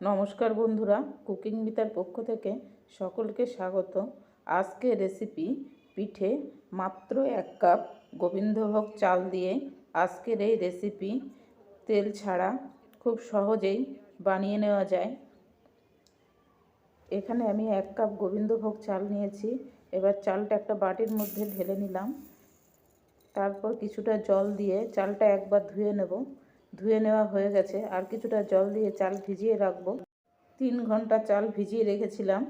নমস্কার বন্ধুরা, কুকিং মিতার পক্ষ থেকে সকলকে স্বাগত। আজকে রেসিপি পিঠে মাত্র এক কাপ গোবিন্দভোগ চাল দিয়ে আজকের এই রেসিপি তেল ছাড়া খুব সহজেই বানিয়ে নেওয়া যায়। এখানে আমি এক কাপ গোবিন্দভোগ চাল নিয়েছি, এবার চালটা একটা বাটির মধ্যে ঢেলে নিলাম। তারপর কিছুটা জল দিয়ে চালটা একবার ধুয়ে নেব। ধুয়ে নেওয়া হয়ে গেছে। আর কিছুটা জল দিয়ে চাল ভিজিয়ে রাখব। তিন ঘণ্টা চাল ভিজিয়ে রেখেছিলাম।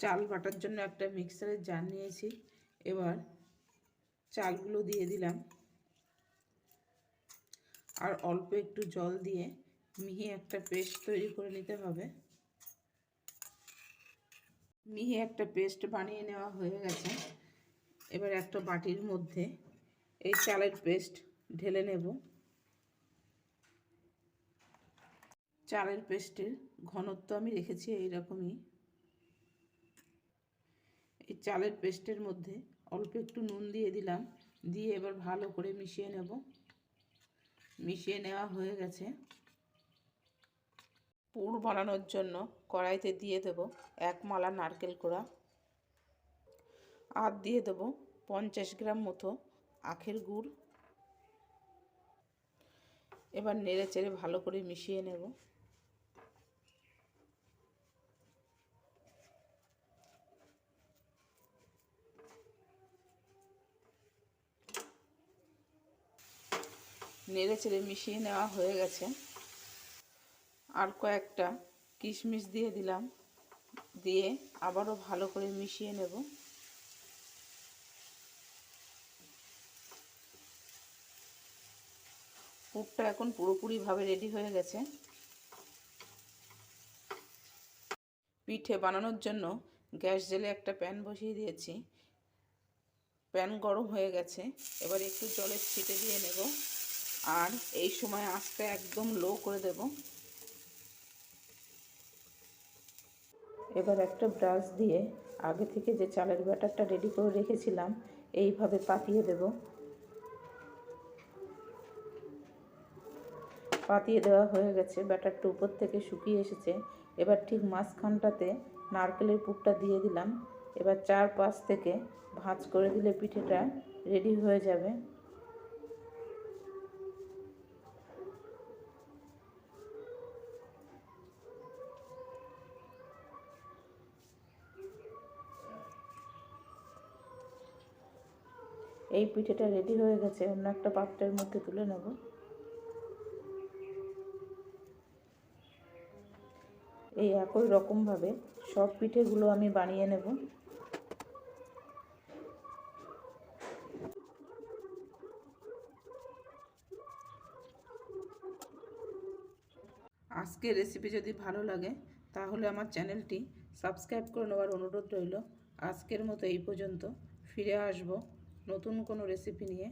চাল বাটার জন্য একটা মিক্সারের জার নিয়েছি। এবার চালগুলো দিয়ে দিলাম। আর অল্প একটু জল দিয়ে মিহি একটা পেস্ট তৈরি করে নিতে হবে। মিহি একটা পেস্ট বানিয়ে নেওয়া হয়ে গেছে। এবার একটা বাটির মধ্যে এই চালের পেস্ট ঢেলে নেব। চালের পেস্টের ঘনত্ব আমি রেখেছি এইরকমই। এই চালের পেস্টের মধ্যে অল্প একটু নুন দিয়ে দিলাম, দিয়ে এবার ভালো করে মিশিয়ে নেব। মিশিয়ে নেওয়া হয়ে গেছে। পুর বানানোর জন্য কড়াইতে দিয়ে দেব এক মালা নারকেল কোড়া। আর দিয়ে দেব পঞ্চাশ গ্রাম মতো আখের গুড়। এবার নেড়ে চেড়ে ভালো করে মিশিয়ে নেব। নেড়ে চেড়ে মিশিয়ে নেওয়া হয়ে গেছে। আর কয়েকটা কিশমিশ দিয়ে দিলাম। দিয়ে আবারও ভালো করে মিশিয়ে নেব। পুরটা এখন পুরোপুরিভাবে রেডি হয়ে গেছে। পিঠে বানানোর জন্য গ্যাস জেলে একটা প্যান বসিয়ে দিয়েছি। প্যান গরম হয়ে গেছে। এবার একটু জলের ছিটে দিয়ে নেব। আর এই সময় আঁচটা একদম লো করে দেব। এবার একটা ব্রাশ দিয়ে আগে থেকে যে চালের ব্যাটারটা রেডি করে রেখেছিলাম, এইভাবে পাতিয়ে দেব। পাতিয়ে দেওয়া হয়ে গেছে, ব্যাটারটা উপর থেকে শুকিয়ে এসেছে। এবার ঠিক মাঝখানটাতে নারকেলের পুরটা দিয়ে দিলাম। এবার চার পাশ থেকে ভাঁজ করে দিলে পিঠেটা রেডি হয়ে যাবে। এই পিঠেটা রেডি হয়ে গেছে, অন্য একটা পাত্রের মধ্যে তুলে নেব। এই একই রকমভাবে সব পিঠেগুলো আমি বানিয়ে নেব। আজকের রেসিপি যদি ভালো লাগে, তাহলে আমার চ্যানেলটি সাবস্ক্রাইব করে নেওয়ার অনুরোধ রইল। আজকের মতো এই পর্যন্ত, ফিরে আসব। নতুন কোনো রেসিপি নিয়ে